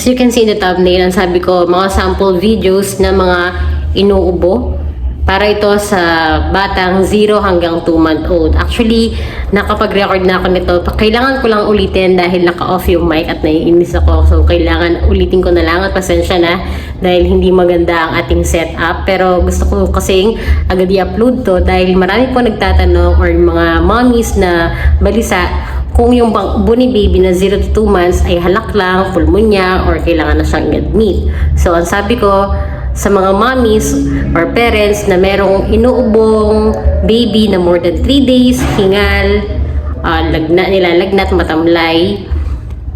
As you can see in the thumbnail, ang sabi ko, mga sample videos na mga inuubo. Para ito sa batang 0 hanggang 2 month old. Actually, nakapag-record na ako nito. Kailangan ko lang ulitin dahil naka-off yung mic at naiinis ako. So, kailangan ulitin ko na lang at pasensya na dahil hindi maganda ang ating setup. Pero gusto ko kasing agad i-upload to dahil marami po nagtatanong or mga mommies na balisa kung yung ni baby na 0 to 2 months ay halak lang, pulmonya, or kailangan na siyang i-admit. So, ang sabi ko, sa mga mommies or parents na merong inuubong baby na more than 3 days, hingal, uh, lagna, nilalagnat, matamlay,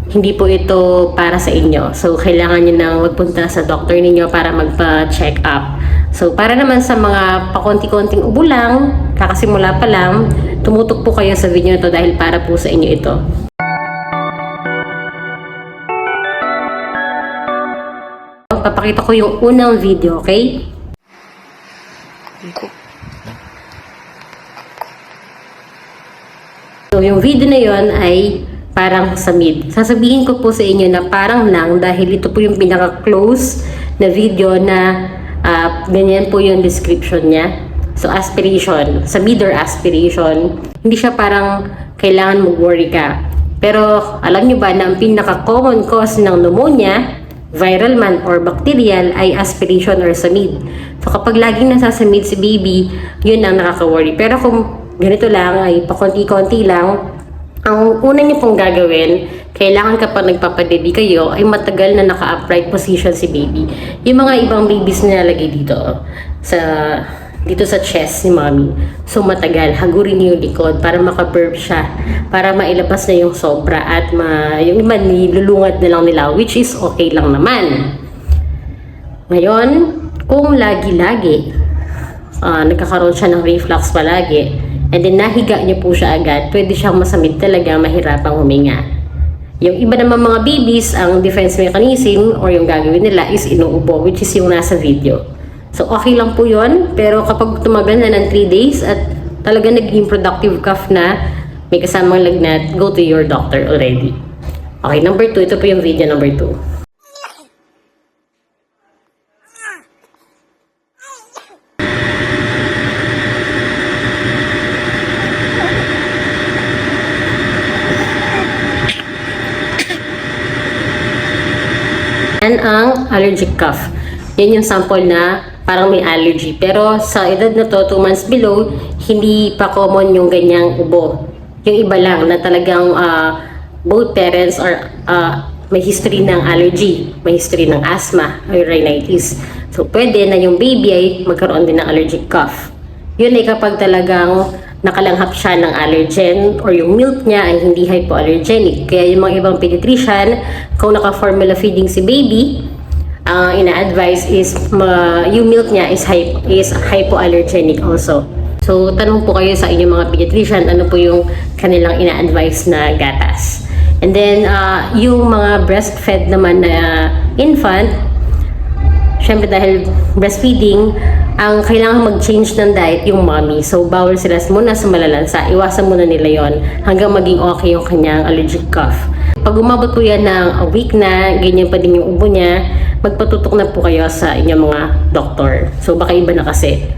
hindi po ito para sa inyo. So, kailangan nyo nang magpunta sa doctor ninyo para magpa-check up. So, para naman sa mga pakonti-konting ubo lang, kakasimula pa lang, tumutok po kayo sa video na to dahil para po sa inyo ito. Papakita ko yung unang video, okay? So, yung video na yon ay parang sa mid. Sasabihin ko po sa inyo na parang lang dahil ito po yung pinaka-close na video na ah, ganyan po yung description niya. So, aspiration. Sa mid aspiration, hindi siya parang kailangan mag-worry ka. Pero, alam nyo ba na ang pinaka-common cause ng pneumonia, viral man or bacterial, ay aspiration or samid. So, kapag laging nasasamid si baby, yun ang nakaka-worry. Pero kung ganito lang, ay pakonti-konti lang, ang una niyo pong gagawin, kailangan kapag nagpapababy kayo, ay matagal na naka-upright position si baby. Yung mga ibang babies na nalagay dito, sa dito sa chest ni mommy. So matagal, hagurin niyo yung likod para maka-burp siya. Para mailabas na yung sobra at ma, yung iba nilulungat na lang nila, which is okay lang naman. Ngayon, kung lagi-lagi, ah, nagkakaroon siya ng reflux palagi, and then nahiga niyo po siya agad, pwede siyang masamid talaga, mahirapang huminga. Yung iba naman mga babies, ang defense mechanism or yung gagawin nila is inuubo, which is yung nasa video. So, okay lang po yun, pero kapag tumagal na ng 3 days at talaga naging productive cough na, may kasamang lagnat, go to your doctor already. Okay, number 2, ito po yung video number 2. Yan ang allergic cough. Yan yung sample na parang may allergy. Pero sa edad na to, 2 months below, hindi pa common yung ganyang ubo. Yung iba lang na talagang ah, both parents are ah, may history ng allergy, may history ng asthma or rhinitis. So, pwede na yung baby ay magkaroon din ng allergic cough. Yun ay kapag talagang nakalanghap siya ng allergen or yung milk niya ay hindi hypoallergenic. Kaya yung mga ibang pediatrician, kung naka-formula feeding si baby, ang ina-advise is ma, yung milk niya is, hy, is hypoallergenic also. So, tanong po kayo sa inyong mga pediatrician, ano po yung kanilang ina-advise na gatas. And then, ah, yung mga breastfed naman na infant, Siyempre dahil breastfeeding, ang kailangan mag-change ng diet yung mommy. So, bawal sila muna sa malalansa. Iwasan muna nila yon hanggang maging okay yung kanyang allergic cough. Pag umabot po yan ng a week na, ganyan pa din yung ubo niya, magpatutok na po kayo sa inyong mga doktor. So, baka iba na kasi.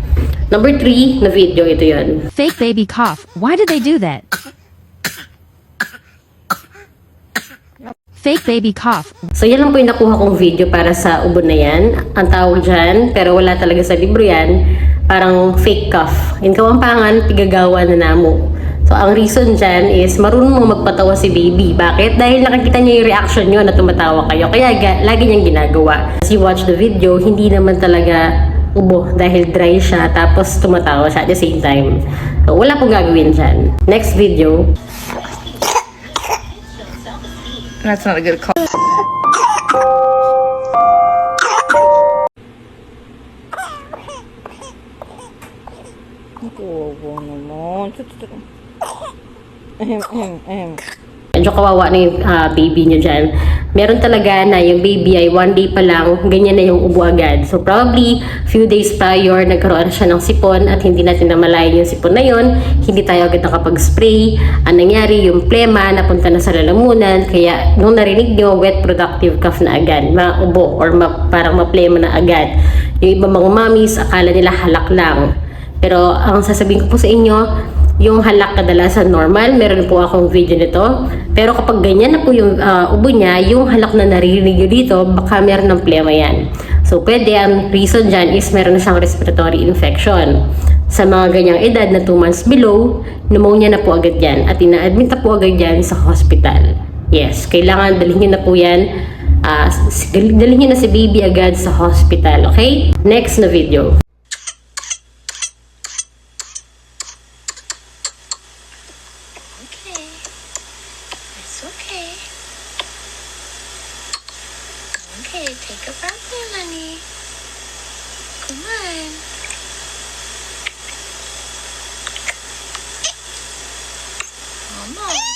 Number 3 na video, ito yon. Fake baby cough. Why did they do that? Fake baby cough. So, yan lang po yung nakuha kong video para sa ubo na yan. Ang tawag dyan, pero wala talaga sa libro yan, parang fake cough. In kawampangan, pigagawa na namo. So, ang reason dyan is marunong mong magpatawa si baby. Bakit? Dahil nakikita niya yung reaction niyo na tumatawa kayo. Kaya ga- lagi niyang ginagawa. As you watch the video, hindi naman talaga ubo dahil dry siya tapos tumatawa siya at the same time. So, wala pong gagawin dyan. Next video. That's not a good call. Bobo naman. Tut, tut, tut. Ahem, ahem, medyo kawawa na yung ah, baby nyo dyan. Meron talaga na yung baby ay one day pa lang, ganyan na yung ubo agad. So probably, few days prior, nagkaroon siya ng sipon at hindi natin namalayan yung sipon na yon Hindi tayo agad nakapag-spray. Ang nangyari, yung plema, napunta na sa lalamunan. Kaya nung narinig nyo, wet productive cough na agad. Maubo or ma- parang maplema na agad. Yung ibang mga mommies, akala nila halak lang. Pero ang sasabihin ko po sa inyo, yung halak kadalasan normal, meron po akong video nito. Pero kapag ganyan na po yung ah, ubo niya, yung halak na naririnig dito, baka meron ng plema yan. So pwede, ang reason dyan is meron na siyang respiratory infection. Sa mga ganyang edad na 2 months below, pneumonia na po agad yan at ina-admit na po agad yan sa hospital. Yes, kailangan dalhin nyo na po yan. s- dalhin nyo na si baby agad sa hospital, okay? Next na video. Okay. It's okay. Okay, take a breath in, honey. Come on. Almost.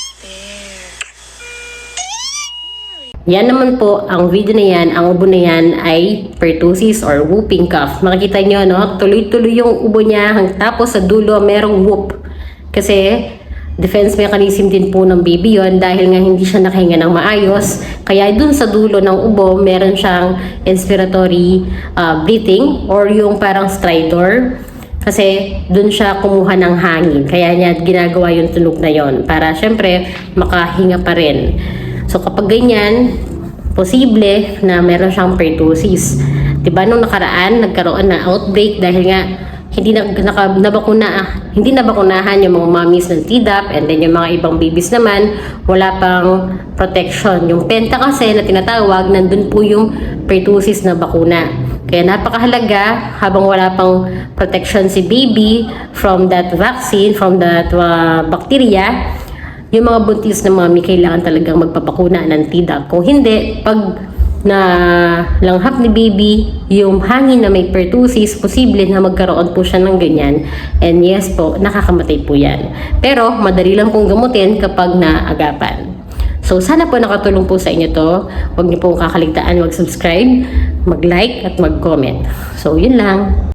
Yan naman po, ang video na yan, ang ubo na yan ay pertussis or whooping cough. Makikita nyo, no? Tuloy-tuloy yung ubo niya, tapos sa dulo merong whoop. Kasi, defense mechanism din po ng baby yon dahil nga hindi siya nakahinga ng maayos. Kaya dun sa dulo ng ubo, meron siyang inspiratory ah, breathing or yung parang stridor. Kasi dun siya kumuha ng hangin. Kaya niya ginagawa yung tunog na yon para syempre makahinga pa rin. So kapag ganyan, posible na meron siyang pertussis. 'Di ba nung nakaraan nagkaroon na outbreak dahil nga hindi na naka, nabakuna, hindi nabakunahan yung mga mommies ng TDAP and then yung mga ibang babies naman wala pang protection. Yung penta kasi na tinatawag, nandun po yung pertussis na bakuna. Kaya napakahalaga habang wala pang protection si baby from that vaccine, from that uh, bacteria, yung mga buntis na mami kailangan talagang magpapakuna ng TDAP. Kung hindi, pag na langhap ni baby, yung hangin na may pertussis, posible na magkaroon po siya ng ganyan. And yes po, nakakamatay po yan. Pero madali lang pong gamutin kapag naagapan. So sana po nakatulong po sa inyo to. Huwag niyo pong kakaligtaan mag-subscribe, mag-like at mag-comment. So yun lang.